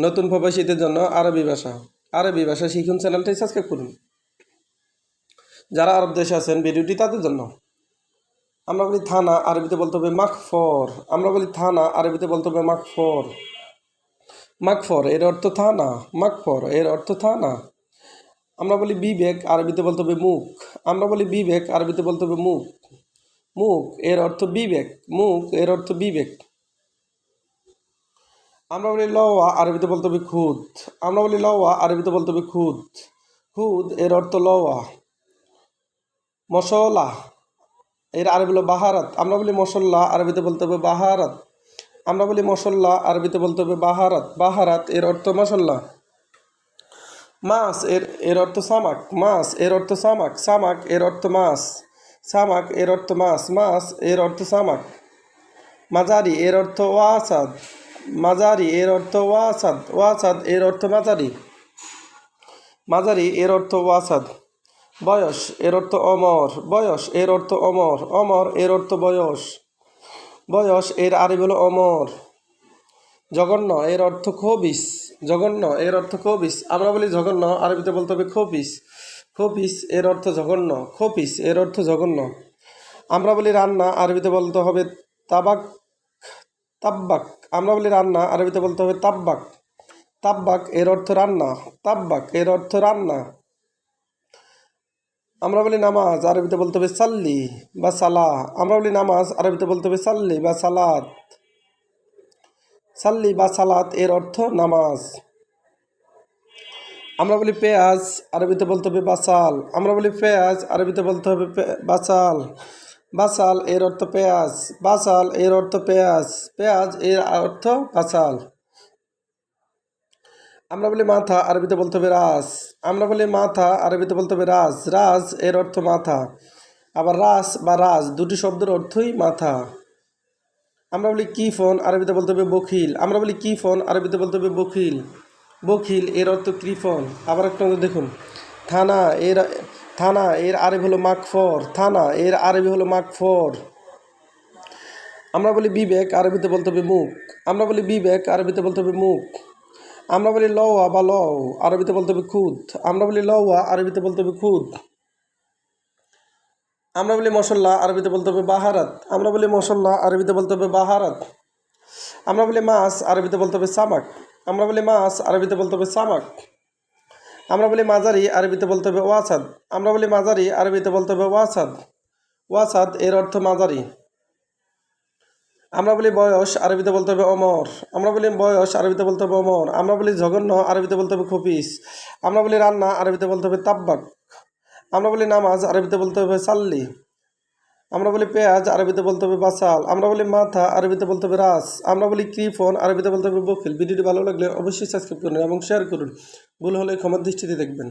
নতুন প্রবাসীদের জন্য আরবি ভাষা। আরবি ভাষা শিখুন, চ্যানেলটি সাবস্ক্রাইব করুন। যারা আরব দেশে আছেন, ভিডিওটি তাদের জন্য। আমরা বলি থানা, আরবিতে বলতে হবে মাকফর। আমরা বলি থানা, আরবিতে বলতে হবে মাকফর। মাকফর, এর অর্থ থানা। মাকফর, এর অর্থ থানা। আমরা বলি বিবেক, আরবিতে বলতে হবে মুখ। আমরা বলি বিবেক, আরবিতে বলতে হবে মুখ। মুখ, এর অর্থ বিবেক। মুখ, এর অর্থ বিবেক। আমরা বলি লওয়া আরবিতে বলতে হবে খুদ। আমরা বলি লওয়া আরবিতে বলতে হবে খুদ। খুদ এর অর্থ লওয়া মশলা, এর আরবি হলো বাহারাত। আমরা বলি মশল্লা আরবিতে বলতে হবে বাহারাত। আমরা বলি মশল্লা আরবিতে বলতে হবে বাহারাত। বাহারাত এর অর্থ মশল্লা মাছ এর এর অর্থ সামাক। মাছ এর অর্থ সামাক। সামাক এর অর্থ মাছ। সামাক এর অর্থ মাছ। মাছ এর অর্থ সামাক। মাজারি এর অর্থ ওয়াসাদ। মাজারি এর অর্থ ওয়াসাদ ওয়াসাদ এর অর্থ মাজারি মাজারি এর অর্থ ওয়াসাদ বয়স এর অর্থ অমর বয়স এর অর্থ অমর অমর এর অর্থ বয়স বয়স এর আরবি হলো অমর জঘন্য এর অর্থ খবিস জঘন্য এর অর্থ খবিস আমরা বলি জঘন্য আরবিতে বলতে হবে খবিস খবিস এর অর্থ জঘন্য খবিস এর অর্থ জঘন্য আমরা বলি রান্না আরবিতে বলতে হবে তাবাক তাব্বাক। আমরা বলি রান্না, আরবিতে বলতে হবে তাব্বাক। তাব্বাক এর অর্থ রান্না। তাব্বাক এর অর্থ রান্না। আমরা বলি নামাজ, আরবিতে বলতে হবে সাল্লি বা সালা আমরা বলি নামাজ, আরবিতে বলতে হবে সাল্লি বা সালাত। সাল্লি বা সালাত এর অর্থ নামাজ। আমরা বলি পেঁয়াজ, আরবিতে বলতে হবে বাসাল। আমরা বলি পেঁয়াজ, আরবিতে বলতে হবে বাসাল। বাসাল এর অর্থ পেঁয়াজ বাসাল এর অর্থ পেঁয়াজ পেঁয়াজ এর অর্থ বাসাল আমরা বলি মাথা, আরবিতে বলতে হবে রাস আমরা বলি মাথা, আরবিতে বলতে হবে রাজ। রাজ এর অর্থ মাথা। আবার রাস বা রাজ, দুটি শব্দের অর্থই মাথা। আমরা বলি কি ফোন আরবিতে বলতে হবে বখিল। আমরা বলি কি ফোন আরবিতে বলতে হবে বখিল। বখিল এর অর্থ কৃফন। আবার একটা দেখুন। থানা, এর থানা, এর আরবি হলো মাকফর, থানা, এর আরবি হলো মাকফর। আমরা বলি বিবেক, আরবিতে বলতে হবে মুখ। আমরা বলি বিবেক, আরবিতে বলতে হবে মুখ। আমরা বলি লওয়া বা লও, আরবিতে বলতে হবে খুদ। আমরা বলি লওয়া, আরবিতে বলতে হবে খুদ। আমরা বলি মশলা আরবিতে বলতে হবে বাহারাত। আমরা বলি মশলা আরবিতে বলতে হবে বাহারাত। আমরা বলি মাছ, আরবিতে বলতে হবে সামাক। আমরা বলি মাছ, আরবিতে বলতে হবে সামাক। আমরা বলি মাজারি আরবিতে বলতে হবে ওয়াসাদ। আমরা বলি মাজারি আরবিতে বলতে হবে ওয়াসাদ। ওয়াসাদ এর অর্থ মাজারি আমরা বলি বয়স, আরবিতে বলতে হবে অমর আমরা বলি বয়স, আরবিতে বলতে হবে অমর আমরা বলি জঘন্য, আরবিতে বলতে হবে খপিস আমরা বলি রান্না, আরবিতে বলতে হবে তাব্বাক। আমরা বলি নামাজ, আরবিতে বলতে হবে সাল্লি। আমরা বলি পেঁয়াজ, আরবিতে বলতে হবে বাসাল। আমরা বলি মাথা, আরবিতে বলতে হবে রাস। আমরা বলি ক্রিফোন, আরবিতে বলতে হবে বকিল ভিডিওটি ভালো লাগলে অবশ্যই সাবস্ক্রাইব করুন এবং শেয়ার করুন। ভুল হলে ক্ষমার দৃষ্টিতে দেখবেন।